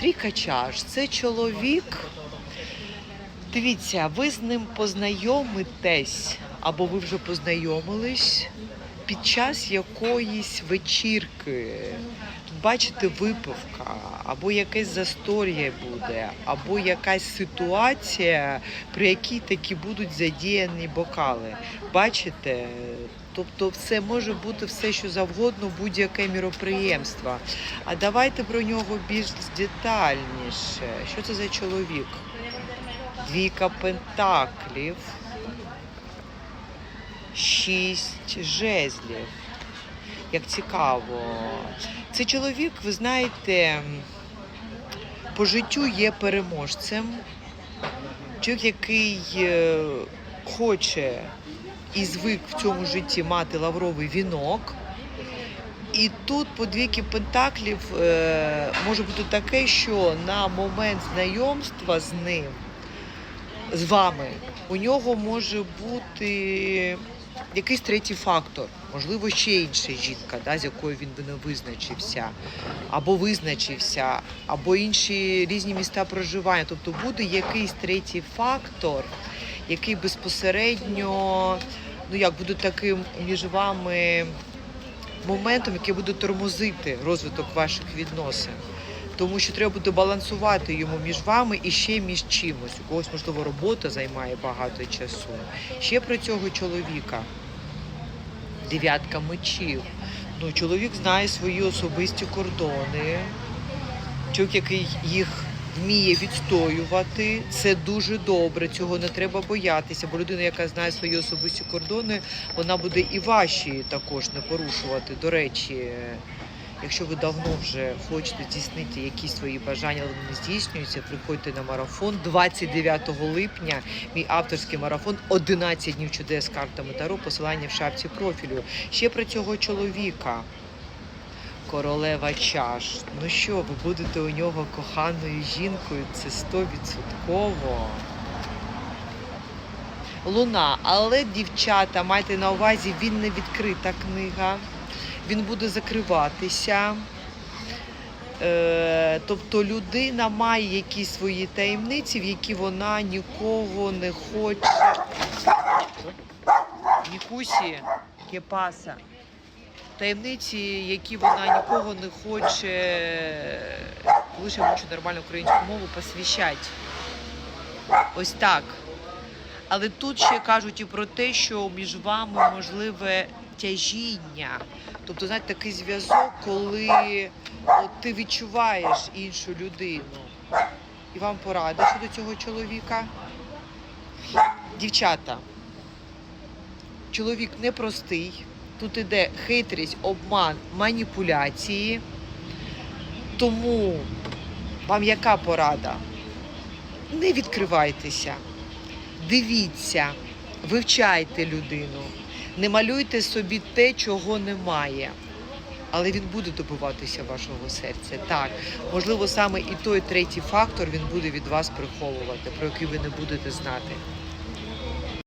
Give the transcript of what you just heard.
Трійка чаш це чоловік. Дивіться, ви з ним познайомитесь, або ви вже познайомились під час якоїсь вечірки. Бачите, випивка, або якесь застор'я буде, або якась ситуація, при якій такі будуть задіяні бокали. Бачите? Тобто, все може бути все, що завгодно, будь-яке міроприємство. А давайте про нього більш детальніше. Що це за чоловік? Двійка пентаклів, шість жезлів. Як цікаво. Цей чоловік, ви знаєте, по життю є переможцем. Чоловік, який е, хоче і звик в цьому житті мати лавровий вінок. І тут по двійки пентаклів е, може бути таке, що на момент знайомства з ним, з вами, у нього може бути якийсь третій фактор, можливо, ще інша жінка, да, з якою він би не визначився, або визначився, або інші різні міста проживання. Тобто буде якийсь третій фактор, який безпосередньо, ну як буде таким між вами моментом, який буде тормозити розвиток ваших відносин. Тому що треба буде балансувати йому між вами і ще між чимось. У когось, можливо, робота займає багато часу. Ще про цього чоловіка. Дев'ятка мечів. Ну, чоловік знає свої особисті кордони. Чоловік, який їх вміє відстоювати, це дуже добре. Цього не треба боятися. Бо людина, яка знає свої особисті кордони, вона буде і ваші також не порушувати. До речі, якщо ви давно вже хочете здійснити якісь свої бажання, але вони не здійснюються, приходьте на марафон 29 липня. Мій авторський марафон 11 днів чудес з картами Таро, посилання в шапці профілю. Ще про цього чоловіка. Королева чаш. Ну що, ви будете у нього коханою жінкою, це стовідсотково. Луна, але дівчата, майте на увазі, він не відкрита книга, він буде закриватися. Е, тобто людина має якісь свої таємниці, в які вона нікого не хоче. Нікусі, кепаса. Таємниці, які вона нікого не хоче, коли ще нормальну українську мову, посвящать. Ось так. Але тут ще кажуть і про те, що між вами можливе тяжіння. Тобто, знаєте, такий зв'язок, коли от, ти відчуваєш іншу людину. І вам порада щодо цього чоловіка. Дівчата, чоловік непростий. Тут іде хитрість, обман, маніпуляції. Тому вам яка порада? Не відкривайтеся, дивіться, вивчайте людину, не малюйте собі те, чого немає. Але він буде добиватися вашого серця. Так, можливо, саме і той третій фактор він буде від вас приховувати, про який ви не будете знати.